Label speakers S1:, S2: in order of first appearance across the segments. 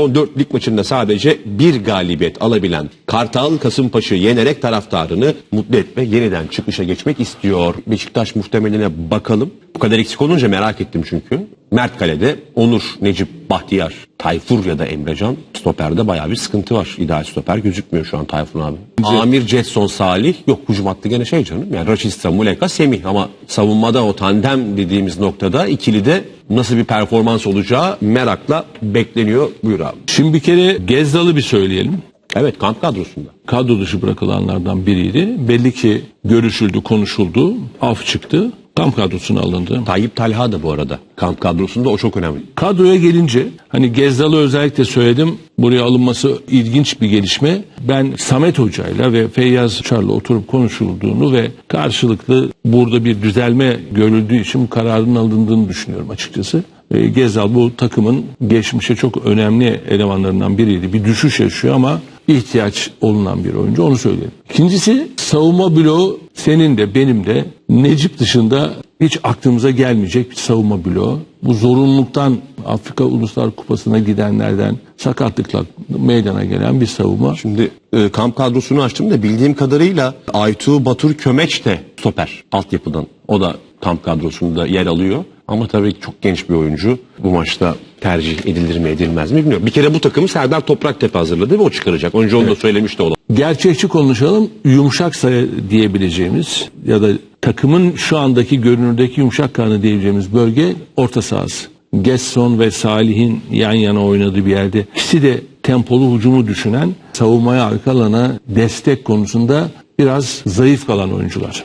S1: son 4 lig maçında sadece bir galibiyet alabilen Kartal Kasımpaşa'yı yenerek taraftarını mutlu etme, yeniden çıkışa geçmek istiyor. Beşiktaş muhtemeline bakalım. Kadar eksik olunca merak ettim çünkü. Mert Kale'de Onur, Necip, Bahtiyar, Tayfur ya da Emrecan stoperde bayağı bir sıkıntı var. İdeal stoper gözükmüyor şu an Tayfun abi. Amir, Jetson, Salih yok hücum hattı gene şey canım. Yani Raşista, Muleka, Semih ama savunmada o tandem dediğimiz noktada ikili de nasıl bir performans olacağı merakla bekleniyor. Buyur abi.
S2: Şimdi bir kere Gezdal'ı bir söyleyelim.
S1: Evet kamp kadrosunda.
S2: Kadro dışı bırakılanlardan biriydi. Belli ki görüşüldü, konuşuldu, af çıktı. Kamp kadrosuna alındı.
S1: Tayyip Talha da bu arada kamp kadrosunda o çok önemli.
S2: Kadroya gelince hani Gezdal'ı özellikle söyledim. Buraya alınması ilginç bir gelişme. Ben Samet Hoca'yla ve Feyyaz Çar'la oturup konuşulduğunu ve karşılıklı burada bir düzelme görüldüğü için bu kararın alındığını düşünüyorum açıkçası. E, Gezdal bu takımın geçmişe çok önemli elemanlarından biriydi. Bir düşüş yaşıyor ama ihtiyaç olunan bir oyuncu onu söyleyelim. İkincisi savunma bloğu senin de benim de Necip dışında hiç aklımıza gelmeyecek bir savunma bloğu. Bu zorunluluktan Afrika Uluslar Kupası'na gidenlerden sakatlıkla meydana gelen bir savunma.
S1: Şimdi e, kamp kadrosunu açtım da bildiğim kadarıyla Aytu Batur Kömeç de stoper altyapıdan. O da kamp kadrosunda yer alıyor. Ama tabii çok genç bir oyuncu. Bu maçta tercih edilir mi edilmez mi bilmiyorum. Bir kere bu takımı Serdar Topraktepe hazırladı ve o çıkaracak. Önce onu da söylemişti olalım.
S2: Gerçekçi konuşalım. Yumuşak sayı diyebileceğimiz ya da takımın şu andaki görünürdeki yumuşak kanı diyebileceğimiz bölge orta sahası. Gesson ve Salih'in yan yana oynadığı bir yerde ikisi de tempolu hücumu düşünen savunmaya arka alana destek konusunda biraz zayıf kalan oyuncular.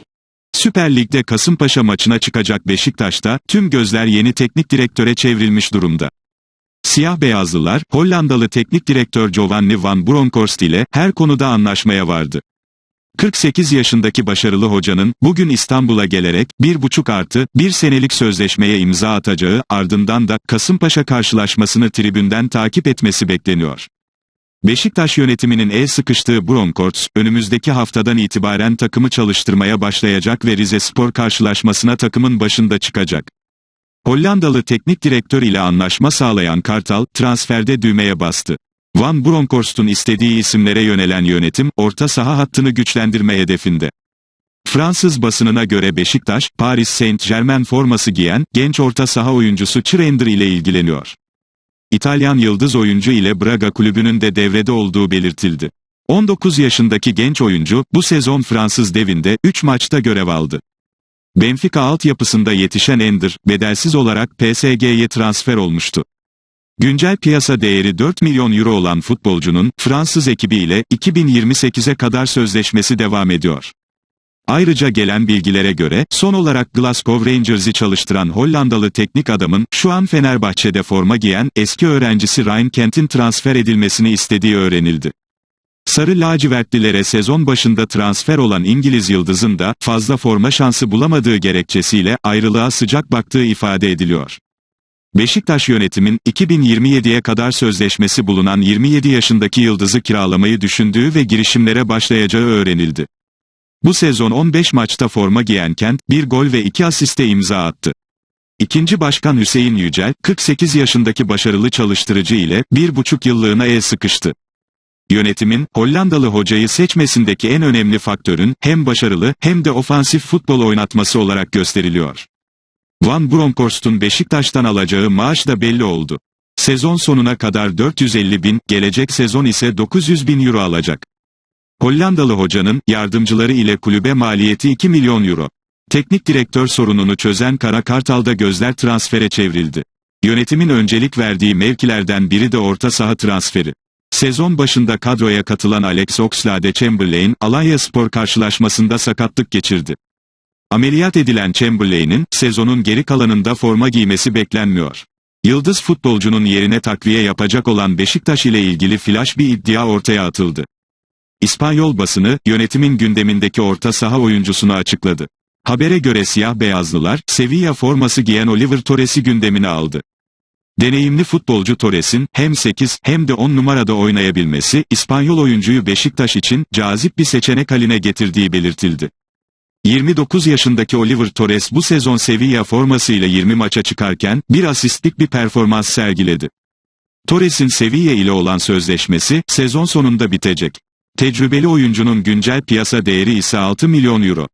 S3: Süper Lig'de Kasımpaşa maçına çıkacak Beşiktaş'ta tüm gözler yeni teknik direktöre çevrilmiş durumda. Siyah beyazlılar Hollandalı teknik direktör Giovanni van Bronckhorst ile her konuda anlaşmaya vardı. 48 yaşındaki başarılı hocanın bugün İstanbul'a gelerek 1,5 artı 1 senelik sözleşmeye imza atacağı ardından da Kasımpaşa karşılaşmasını tribünden takip etmesi bekleniyor. Beşiktaş yönetiminin el sıkıştığı Bronkhorst, önümüzdeki haftadan itibaren takımı çalıştırmaya başlayacak ve Rize Spor karşılaşmasına takımın başında çıkacak. Hollandalı teknik direktör ile anlaşma sağlayan Kartal, transferde düğmeye bastı. Van Bronckhorst'un istediği isimlere yönelen yönetim, orta saha hattını güçlendirme hedefinde. Fransız basınına göre Beşiktaş, Paris Saint-Germain forması giyen, genç orta saha oyuncusu Çirender ile ilgileniyor. İtalyan yıldız oyuncu ile Braga kulübünün de devrede olduğu belirtildi. 19 yaşındaki genç oyuncu, bu sezon Fransız devinde 3 maçta görev aldı. Benfica altyapısında yetişen Ender, bedelsiz olarak PSG'ye transfer olmuştu. Güncel piyasa değeri 4 milyon euro olan futbolcunun, Fransız ekibiyle 2028'e kadar sözleşmesi devam ediyor. Ayrıca gelen bilgilere göre, son olarak Glasgow Rangers'ı çalıştıran Hollandalı teknik adamın, şu an Fenerbahçe'de forma giyen, eski öğrencisi Ryan Kent'in transfer edilmesini istediği öğrenildi. Sarı lacivertlilere sezon başında transfer olan İngiliz yıldızın da, fazla forma şansı bulamadığı gerekçesiyle, ayrılığa sıcak baktığı ifade ediliyor. Beşiktaş yönetimin 2027'ye kadar sözleşmesi bulunan 27 yaşındaki yıldızı kiralamayı düşündüğü ve girişimlere başlayacağı öğrenildi. Bu sezon 15 maçta forma giyen Kent, bir gol ve iki asiste imza attı. İkinci başkan Hüseyin Yücel, 48 yaşındaki başarılı çalıştırıcı ile bir buçuk yıllığına el sıkıştı. Yönetimin, Hollandalı hocayı seçmesindeki en önemli faktörün, hem başarılı, hem de ofansif futbol oynatması olarak gösteriliyor. Van Bronckhorst'un Beşiktaş'tan alacağı maaş da belli oldu. Sezon sonuna kadar 450 bin, gelecek sezon ise 900 bin euro alacak. Hollandalı hocanın, yardımcıları ile kulübe maliyeti 2 milyon euro. Teknik direktör sorununu çözen Kara Kartal'da gözler transfere çevrildi. Yönetimin öncelik verdiği mevkilerden biri de orta saha transferi. Sezon başında kadroya katılan Alex Oxlade-Chamberlain, Alanya Spor karşılaşmasında sakatlık geçirdi. Ameliyat edilen Chamberlain'in, sezonun geri kalanında forma giymesi beklenmiyor. Yıldız futbolcunun yerine takviye yapacak olan Beşiktaş ile ilgili flash bir iddia ortaya atıldı. İspanyol basını, yönetimin gündemindeki orta saha oyuncusunu açıkladı. Habere göre siyah beyazlılar, Sevilla forması giyen Oliver Torres'i gündemine aldı. Deneyimli futbolcu Torres'in, hem 8, hem de 10 numarada oynayabilmesi, İspanyol oyuncuyu Beşiktaş için, cazip bir seçenek haline getirdiği belirtildi. 29 yaşındaki Oliver Torres bu sezon Sevilla formasıyla 20 maça çıkarken, bir asistlik bir performans sergiledi. Torres'in Sevilla ile olan sözleşmesi sezon sonunda bitecek. Tecrübeli oyuncunun güncel piyasa değeri ise 6 milyon euro.